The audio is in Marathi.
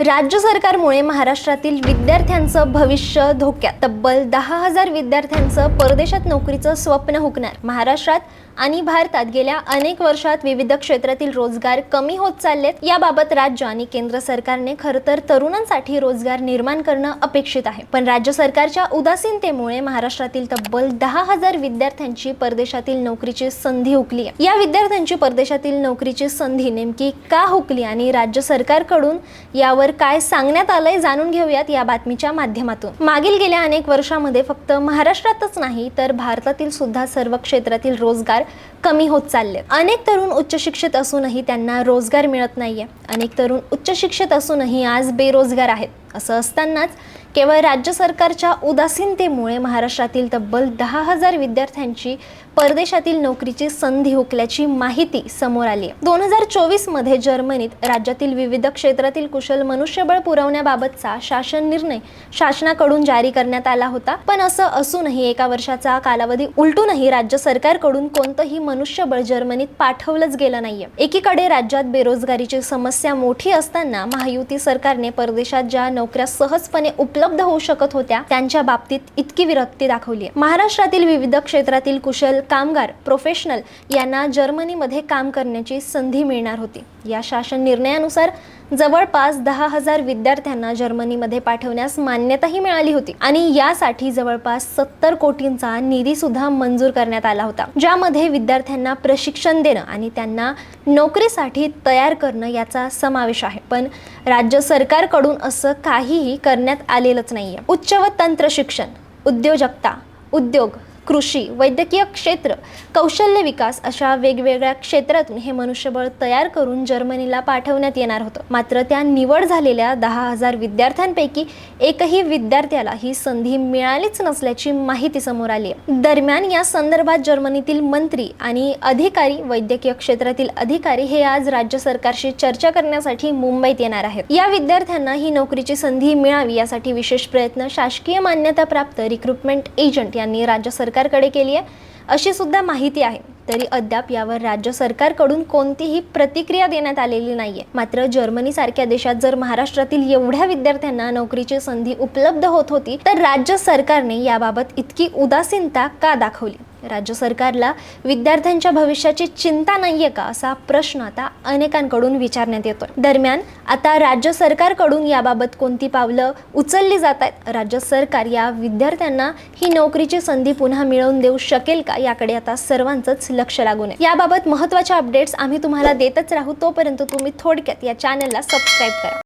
राज्य सरकारमुळे महाराष्ट्रातील विद्यार्थ्यांचं भविष्य धोक्यात. तब्बल दहा हजार विद्यार्थ्यांचं परदेशात नोकरीचं स्वप्न हुकणार. महाराष्ट्रात आणि भारतात गेल्या अनेक वर्षात विविध क्षेत्रातील रोजगार कमी होत चाललेत. याबाबत राज्य आणि केंद्र सरकारने खरं तर तरुणांसाठी रोजगार निर्माण करणं अपेक्षित आहे. पण राज्य सरकारच्या उदासीनतेमुळे महाराष्ट्रातील तब्बल दहा हजार विद्यार्थ्यांची परदेशातील नोकरीची संधी हुकली आहे. या विद्यार्थ्यांची परदेशातील नोकरीची संधी नेमकी का हुकली आणि राज्य सरकारकडून यावर काय सांगण्यात आलंय जाणून घेऊयात या बातमीच्या माध्यमातून. मागील गेल्या अनेक वर्षामध्ये फक्त महाराष्ट्रातच नाही तर भारतातील सुद्धा सर्व क्षेत्रातील रोजगार कमी होत चालले. अनेक तरुण उच्च शिक्षित असूनही त्यांना रोजगार मिळत नाहीये. अनेक तरुण उच्च शिक्षित असूनही आज बेरोजगार आहेत. असं असतानाच केवळ राज्य सरकारच्या उदासीनतेमुळे महाराष्ट्रातील तब्बल दहा हजार विद्यार्थ्यांची परदेशातील नोकरीची संधी हुकल्याची माहिती समोर आली आहे. दोन हजार चोवीसमध्ये जर्मनीत राज्यातील विविध क्षेत्रातील कुशल मनुष्यबळ पुरवण्याबाबतचा शासन निर्णय शासनाकडून जारी करण्यात आला होता. पण असं असूनही एका वर्षाचा कालावधी उलटूनही राज्य सरकारकडून कोणतंही मनुष्यबळ जर्मनीत पाठवलंच गेलं नाहीये. एकीकडे राज्यात बेरोजगारीची समस्या मोठी असताना महायुती सरकारने परदेशात ज्या नोकऱ्या सहजपणे उपलब्ध उपलब्ध होऊ शकत होत्या त्यांच्या बाबतीत इतकी विरक्ती दाखवली आहे महाराष्ट्रातील विविध क्षेत्रातील कुशल कामगार प्रोफेशनल यांना जर्मनीमध्ये काम करण्याची संधी मिळणार होती. या शासन निर्णयानुसार जवळपास दहा हजार विद्यार्थ्यांना जर्मनीमध्ये पाठवण्यास मान्यताही मिळाली होती. आणि यासाठी जवळपास सत्तर कोटींचा निधी सुद्धा मंजूर करण्यात आला होता. ज्यामध्ये विद्यार्थ्यांना प्रशिक्षण देणं आणि त्यांना नोकरीसाठी तयार करणं याचा समावेश आहे. पण राज्य सरकारकडून असं काहीही करण्यात आलेलंच नाहीये. उच्च व तंत्र शिक्षण उद्योजकता उद्योग कृषी वैद्यकीय क्षेत्र कौशल्य विकास अशा वेगवेगळ्या क्षेत्रातून हे मनुष्यबळ तयार करून जर्मनीला पाठवण्यात येणार होतं. मात्र त्या निवड झालेल्या दहा हजार विद्यार्थ्यांपैकी एकही विद्यार्थ्याला ही संधी मिळालीच नसल्याची माहिती समोर आली आहे. दरम्यान या संदर्भात जर्मनीतील मंत्री आणि अधिकारी वैद्यकीय क्षेत्रातील अधिकारी हे आज राज्य सरकारशी चर्चा करण्यासाठी मुंबईत येणार आहेत. या विद्यार्थ्यांना ही नोकरीची संधी मिळावी यासाठी विशेष प्रयत्न शासकीय मान्यताप्राप्त रिक्रुटमेंट एजंट यांनी राज्य सरकार सरकारकडे केली आहे अशी सुद्धा माहिती आहे. तरी अद्याप यावर राज्य सरकारकडून कोणतीही प्रतिक्रिया देण्यात आलेली नाहीये. मात्र जर्मनी सारख्या देशात जर महाराष्ट्रातील एवढ्या विद्यार्थ्यांना नोकरीची संधी उपलब्ध होत होती तर राज्य सरकारने याबाबत इतकी उदासीनता का दाखवली? राज्य सरकारला विद्यार्थ्यांच्या भविष्याची चिंता नाहीये का असा प्रश्न आता अनेकांकडून विचारण्यात येतोय. दरम्यान आता राज्य सरकारकडून याबाबत कोणती पावलं उचलली जात आहेत? राज्य सरकार या विद्यार्थ्यांना ही नोकरीची संधी पुन्हा मिळवून देऊ शकेल का? याकडे आता सर्वांचंच लक्ष लागून आहे. याबाबत महत्त्वाच्या अपडेट्स आम्ही तुम्हाला देतच राहू तोपर्यंत तुम्ही थोडक्यात या चॅनलला सबस्क्राईब करा.